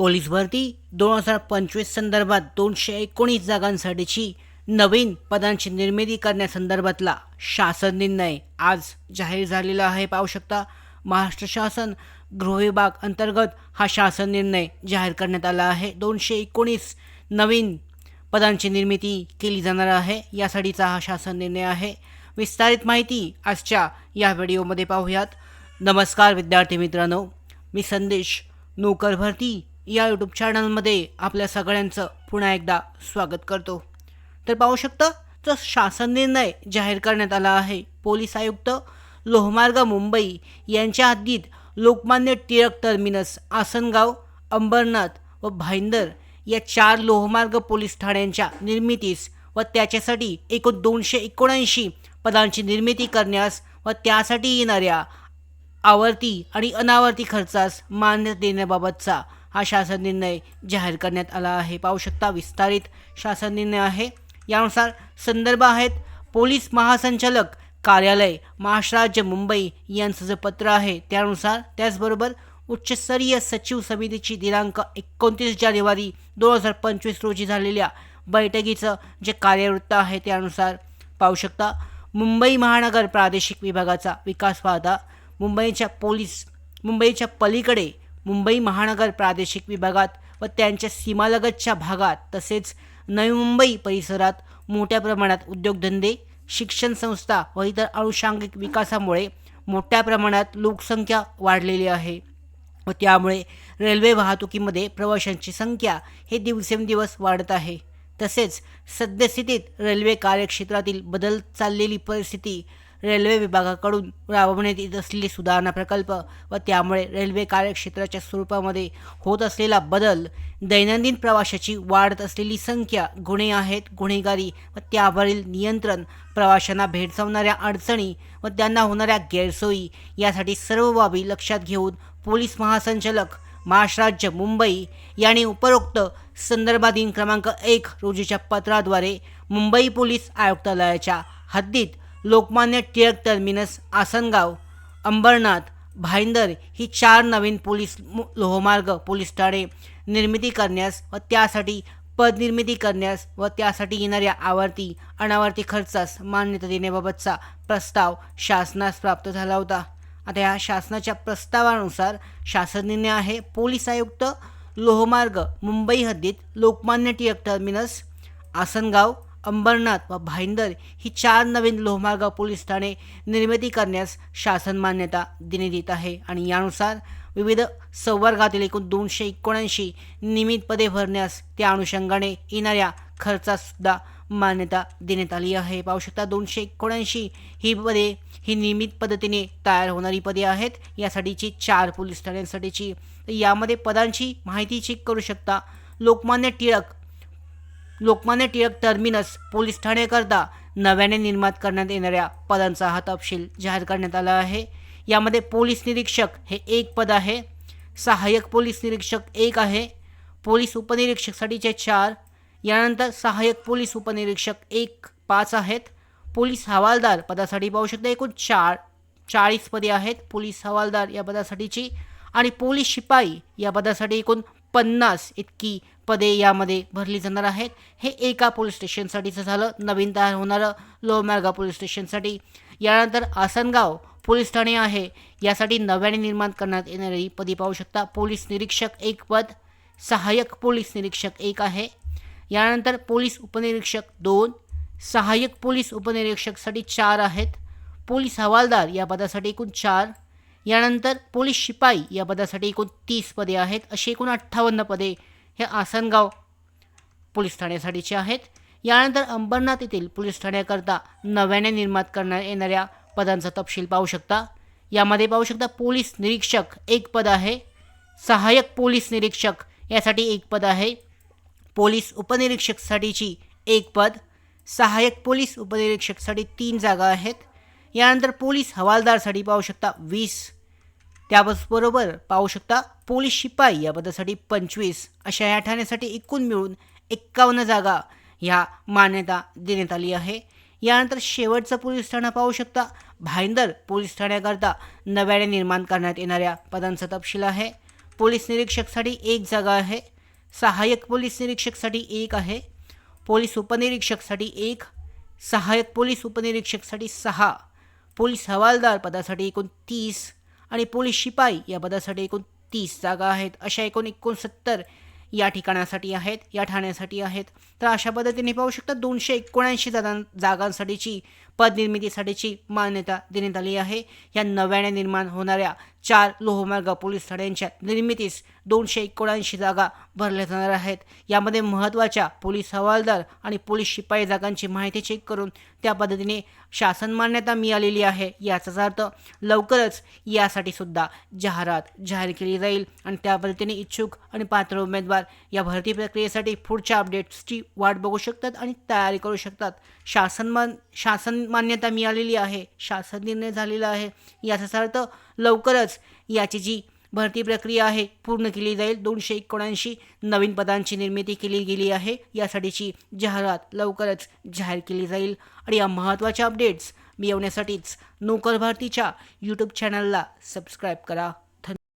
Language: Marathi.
पोलीस भरती दोन हजार पंचवीस संदर्भात दोनशे एकोणीस जागांसाठीची नवीन पदांची निर्मिती करण्यासंदर्भातला शासन निर्णय आज जाहीर झालेला आहे. पाहू शकता महाराष्ट्र शासन गृह विभाग अंतर्गत हा शासन निर्णय जाहीर करण्यात आला आहे. दोनशे एकोणीस नवीन पदांची निर्मिती केली जाणार आहे. यासाठीचा हा शासन निर्णय आहे. विस्तारित माहिती आजच्या या व्हिडिओमध्ये पाहूयात. नमस्कार विद्यार्थी मित्रांनो मी संदेश नोकर भरती. या यूट्यूब चॅनलमध्ये आपल्या सगळ्यांचं पुन्हा एकदा स्वागत करतो. तर पाहू शकता तर शासन निर्णय जाहीर करण्यात आला आहे पोलीस आयुक्त लोहमार्ग मुंबई यांच्या हद्दीत लोकमान्य टिळक टर्मिनस आसनगाव अंबरनाथ व भाईंदर या चार लोहमार्ग पोलीस ठाण्यांच्या निर्मितीस व त्याच्यासाठी एकूण दोनशे एकोणऐंशी पदांची निर्मिती करण्यास व त्यासाठी येणाऱ्या आवर्ती आणि अनावर्ती खर्चास मान्यता देण्याबाबतचा हा शासन निर्णय जाहीर करण्यात आला आहे. पाहू शकता विस्तारित शासन निर्णय आहे. यानुसार संदर्भ आहेत. पोलीस महासंचालक कार्यालय महाराष्ट्र राज्य मुंबई यांचं जे पत्र आहे त्यानुसार त्याचबरोबर उच्चस्तरीय सचिव समितीची दिनांक एकोणतीस जानेवारी दोन हजार पंचवीस रोजी झालेल्या बैठकीचं जे कार्यवृत्त आहे त्यानुसार पाहू शकता मुंबई महानगर प्रादेशिक विभागाचा विकास पाहता मुंबईच्या पोलीस मुंबईच्या पलीकडे मुंबई महानगर प्रादेशिक विभागात व त्यांच्या सीमालगतच्या भागात तसेच नवी मुंबई परिसरात मोठ्या प्रमाणात उद्योगधंदे शिक्षण संस्था व इतर अनुषांगिक विकासामुळे मोठ्या प्रमाणात लोकसंख्या वाढलेली आहे. व त्यामुळे रेल्वे वाहतुकीमध्ये प्रवाशांची संख्या हे दिवसेंदिवस वाढत आहे. तसेच सद्यस्थितीत रेल्वे कार्यक्षेत्रातील बदल चाललेली परिस्थिती रेल्वे विभागाकडून राबवण्यात येत असलेले सुधारणा प्रकल्प व त्यामुळे रेल्वे कार्यक्षेत्राच्या स्वरूपामध्ये होत असलेला बदल दैनंदिन प्रवाशाची वाढत असलेली संख्या गुन्हे आहेत गुन्हेगारी व त्यावरील नियंत्रण प्रवाशांना भेडसावणाऱ्या अडचणी व त्यांना होणाऱ्या गैरसोयी यासाठी सर्व बाबी लक्षात घेऊन पोलीस महासंचालक महाराष्ट्र राज्य मुंबई यांनी उपरोक्त संदर्भाधीन क्रमांक एक रोजीच्या पत्राद्वारे मुंबई पोलीस आयुक्तालयाच्या हद्दीत लोकमान्य टिळक टर्मिनस आसनगाव अंबरनाथ भाईंदर ही चार नवीन पोलीस मु- लोहमार्ग पोलीस ठाणे निर्मिती करण्यास व त्यासाठी पदनिर्मिती करण्यास व त्यासाठी येणाऱ्या आवर्ती अनावर्ती खर्चास मान्यता देण्याबाबतचा प्रस्ताव शासनास प्राप्त झाला होता. आता या शासनाच्या प्रस्तावानुसार शासन निर्णय आहे. पोलीस आयुक्त लोहमार्ग मुंबई हद्दीत लोकमान्य टिळक टर्मिनस आसनगाव अंबरनाथ व भाईंदर ही चार नवीन लोहमार्ग पोलीस ठाणे निर्मिती करण्यास शासन मान्यता देण्यात येत आहे. आणि यानुसार विविध संवर्गातील एकूण दोनशे एकोणऐंशी नियमित पदे भरण्यास त्या अनुषंगाने येणाऱ्या खर्चासुद्धा मान्यता देण्यात आली आहे. पाहू शकता दोनशे एकोणऐंशी ही पदे ही नियमित पद्धतीने तयार होणारी पदे आहेत. यासाठीची चार पोलीस ठाण्यांसाठीची तर यामध्ये पदांची माहिती चेक करू शकता. लोकमान्य टिळक लोकमान्य टिळक टर्मिनस पोलीस ठाण्याकरता नव्याने निर्माण करण्यात येणाऱ्या पदांचा हा तपशील जाहीर करण्यात आला आहे. यामध्ये पोलीस निरीक्षक हे एक पद आहे सहाय्यक पोलीस निरीक्षक एक आहे पोलीस उपनिरीक्षकसाठीचे चार यानंतर सहाय्यक पोलीस उपनिरीक्षक एक पाच आहेत पोलीस हवालदार पदासाठी पाहू शकता एकूण चार चाळीस पदे आहेत पोलीस हवालदार या पदासाठीची आणि पोलीस शिपाई या पदासाठी एकूण पन्नास इतकी पदे यामध्ये भरली जाणार आहेत. हे एका पोलीस स्टेशनसाठीचं झालं. नवीन तयार होणारं लोहमार्गा पोलीस स्टेशनसाठी. यानंतर आसनगाव पोलीस ठाणे आहे. यासाठी नव्याने निर्माण करण्यात येणारी पदे पाहू शकता. पोलीस निरीक्षक एक पद सहाय्यक पोलीस निरीक्षक एक आहे. यानंतर पोलीस उपनिरीक्षक दोन सहाय्यक पोलीस उपनिरीक्षकसाठी चार आहेत. पोलीस हवालदार या पदासाठी एकूण चार. यानंतर पोलीस शिपाई या पदासाठी एकूण तीस पदे आहेत. अशी एकूण अठ्ठावन्न पदे हे आसनगाव पोलीस ठाण्यासाठीचे आहेत. यानंतर अंबरनाथ येथील पोलीस ठाण्याकरता नव्याने निर्माण करण्यात येणाऱ्या पदांचा तपशील पाहू शकता. यामध्ये पाहू शकता पोलीस निरीक्षक एक पद आहे. सहाय्यक पोलीस निरीक्षक यासाठी एक पद आहे. पोलीस उपनिरीक्षकसाठीची एक पद. सहाय्यक पोलीस उपनिरीक्षकसाठी तीन जागा आहेत. यानंतर पोलीस हवालदारसाठी पाहू शकता वीस त्याचबरोबर पाहू शकता पोलीस शिपाई या पदासाठी पंचवीस अशा या ठाण्यासाठी एकूण मिळून एक्कावन्न जागा ह्या मान्यता देण्यात आली आहे. यानंतर शेवटचं पोलीस ठाणं पाहू शकता. भाईंदर पोलीस ठाण्याकरता नव्याने निर्माण करण्यात येणाऱ्या पदांचा तपशील आहे. पोलीस निरीक्षकसाठी एक जागा आहे. सहाय्यक पोलीस निरीक्षकसाठी एक आहे. पोलीस उपनिरीक्षकसाठी एक सहाय्यक पोलीस उपनिरीक्षकसाठी सहा पोलीस हवालदार पदासाठी एकूण तीस आणि पोलीस शिपाई या पदासाठी एकूण तीस जागा आहेत. अशा एकूण एकोणसत्तर या ठिकाणासाठी आहेत या ठाण्यासाठी आहेत. तर अशा पद्धतीने पाहू शकता दोनशे एकोणऐंशी जागां जागांसाठीची पदनिर्मितीसाठीची मान्यता देण्यात आली आहे. या नव्याने निर्माण होणाऱ्या चार लोहमार्ग पोलीस ठाण्यांच्या निर्मितीस दोनशे एकोणऐंशी जागा भरल्या जाणार आहेत. यामध्ये महत्त्वाच्या पोलीस हवालदार आणि पोलीस शिपाई जागांची माहिती चेक करून त्या पद्धतीने शासन मान्यता मिळालेली आहे. याचाच अर्थ लवकरच यासाठी सुद्धा जाहिरात जाहीर केली जाईल आणि त्या पद्धतीने इच्छुक आणि पात्र उमेदवार या भरती प्रक्रियेसाठी पुढच्या अपडेट्सची वाट बघू शकतात आणि तयारी करू शकतात. शासन मान शासन मान्यता मिळालेली आहे. शासन निर्णय झालेला आहे. याचाच अर्थ लवकरच याची जी भरती प्रक्रिया आहे पूर्ण केली जाईल. दोनशे एकोणऐंशी नवीन पदांची निर्मिती केली गेली आहे. यासाठीची जाहिरात लवकरच जाहीर केली जाईल. आणि या महत्त्वाच्या अपडेट्स मिळवण्यासाठीच नोकर भारतीच्या यूट्यूब चॅनलला सबस्क्राईब करा.